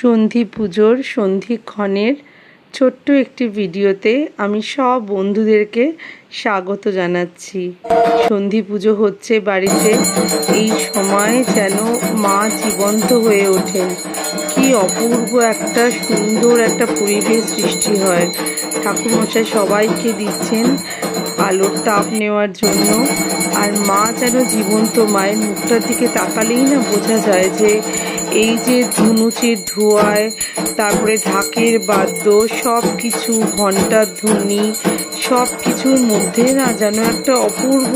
সন্ধি পুজোর সন্ধিক্ষণের ছোট্ট একটি ভিডিওতে আমি সব বন্ধুদেরকে স্বাগত জানাচ্ছি। সন্ধি পুজো হচ্ছে বাড়িতে, এই সময় যেন মা জীবন্ত হয়ে ওঠেন। কি অপূর্ব একটা সুন্দর একটা পরিবেশ সৃষ্টি হয়। ঠাকুরমশাই সবাইকে দিচ্ছেন আলোর তাপ নেওয়ার জন্য। আর মা যেন জীবন্ত, মায়ের মুখটার দিকে তাকালেই না বোঝা যায় যে এই যে ধুনুচির ধোয়ায়, তারপরে ঢাকের বাদ্য সব কিছু ঘণ্টার ধ্বনি সব কিছুর মধ্যে না যেন একটা অপূর্ব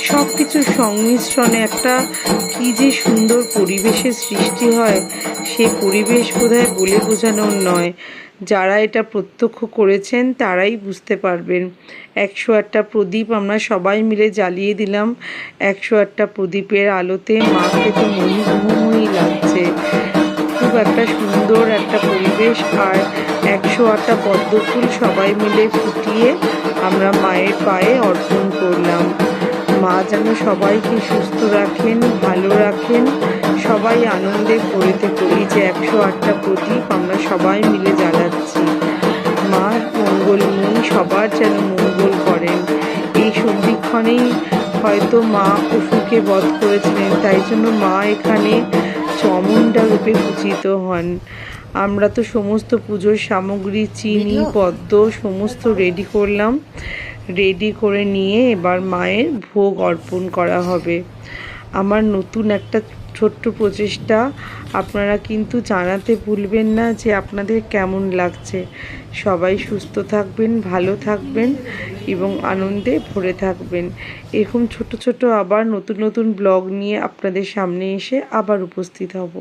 সব কিছুর সংমিশ্রণে একটা কী যে সুন্দর পরিবেশের সৃষ্টি হয়, সে পরিবেশ বোধহয় বলে বোঝানোর নয়। যারা এটা প্রত্যক্ষ করেছেন, তারাই বুঝতে পারবেন। একশো আটটা প্রদীপ আমরা সবাই মিলে জ্বালিয়ে দিলাম। একশো আটটা প্রদীপের আলোতে মাকে তো মহিময়ী লাগছে। খুব একটা সুন্দর একটা পরিবেশ আর একশো আটটা পদ্ম ফুল সবাই মিলে ফুটিয়ে আমরা মায়ের পায়ে অর্পণ করলাম। মা যেন সবাইকে সুস্থ রাখেন ভালো রাখেন। সবাই আনন্দে ভরেতে করি যে একশো আটটা প্রদীপ আমরা সবাই মিলে জ্বালাচ্ছি। মা মঙ্গলময়ী সবার যেন মঙ্গল করেন। এই সন্ধিক্ষণেই হয়তো মা পশুকে বধ করেছিলেন তাই জন্য মা এখানে চমুন্ডা রূপে পূজিত হন। আমরা তো সমস্ত পুজোর সামগ্রী চিনি পদ্ম সমস্ত রেডি করলাম। রেডি করে নিয়ে এবার মায়ের ভোগ অর্পণ করা হবে। আমার নতুন একটা ছোট্ট প্রচেষ্টা, আপনারা কিন্তু জানাতে ভুলবেন না যে আপনাদের কেমন লাগছে। সবাই সুস্থ থাকবেন, ভালো থাকবেন এবং আনন্দে ভরে থাকবেন। এরকম ছোট ছোট আবার নতুন নতুন ব্লগ নিয়ে আপনাদের সামনে এসে আবার উপস্থিত হব।